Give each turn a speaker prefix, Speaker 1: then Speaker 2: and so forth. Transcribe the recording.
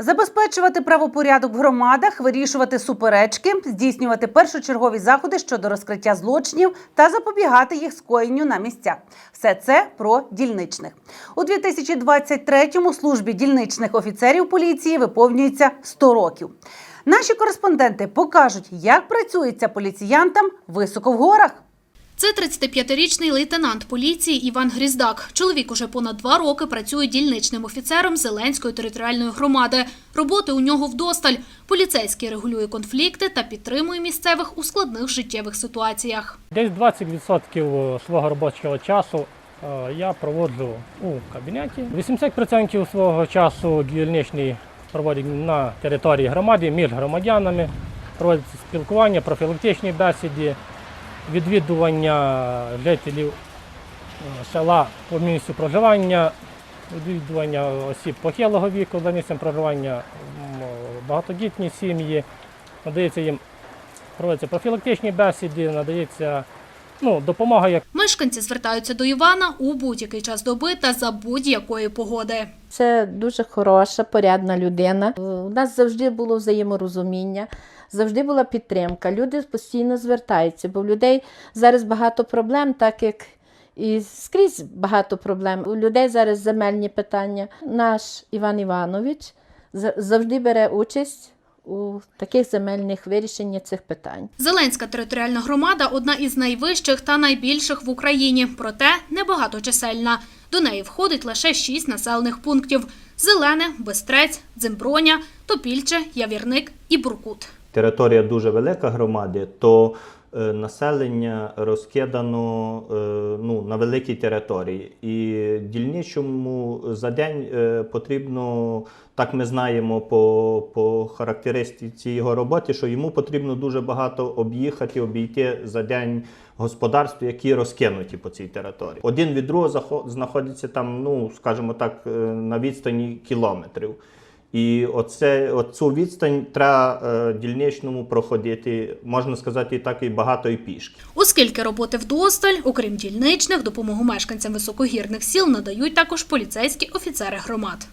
Speaker 1: Забезпечувати правопорядок в громадах, вирішувати суперечки, здійснювати першочергові заходи щодо розкриття злочинів та запобігати їх скоєнню на місцях. Все це про дільничних. У 2023-му службі дільничних офіцерів поліції виповнюється 100 років. Наші кореспонденти покажуть, як працюється поліціянтам високо в горах.
Speaker 2: Це 35-річний лейтенант поліції Іван Гріздак. Чоловік уже понад два роки працює дільничним офіцером Зеленської територіальної громади. Роботи у нього вдосталь. Поліцейський регулює конфлікти та підтримує місцевих у складних життєвих ситуаціях.
Speaker 3: Десь 20% свого робочого часу е, я проводжу у кабінеті. 80% свого часу дільничний проводить на території громади між громадянами, проводиться спілкування, профілактичні бесіди, відвідування жителів е, села по місцю проживання, відвідування осіб похилого віку за місцем проживання, м, багатодітні сім'ї, надається їм проводяться профілактичні бесіди, надається ну, допомога як
Speaker 2: Мешканці звертаються до Івана у будь-який час доби та за будь-якої погоди.
Speaker 4: Це дуже хороша, порядна людина. У нас завжди було взаєморозуміння, завжди була підтримка. Люди постійно звертаються, бо в людей зараз багато проблем, так як і скрізь багато проблем. У людей зараз земельні питання. Наш Іван Іванович завжди бере участь у таких земельних вирішення цих питань.
Speaker 2: Зеленська територіальна громада одна із найвищих та найбільших в Україні, проте небагаточисельна. До неї входить лише шість населених пунктів: Зелене, Бестрець, Дземброня, Топільче, Явірник і Буркут.
Speaker 5: Територія дуже велика громади, то е, населення розкидано е, ну, на великій території. І дільничому за день е, потрібно, так ми знаємо по, по характеристиці його роботи, що йому потрібно дуже багато об'їхати, обійти за день господарств, які розкинуті по цій території. Один від другого знаходиться там, ну скажімо так, на відстані кілометрів. І оце, оцю відстань треба е, дільничному проходити, можна сказати, і так і багато і пішки.
Speaker 2: Оскільки роботи вдосталь, окрім дільничних, допомогу мешканцям високогірних сіл надають також поліцейські офіцери громад.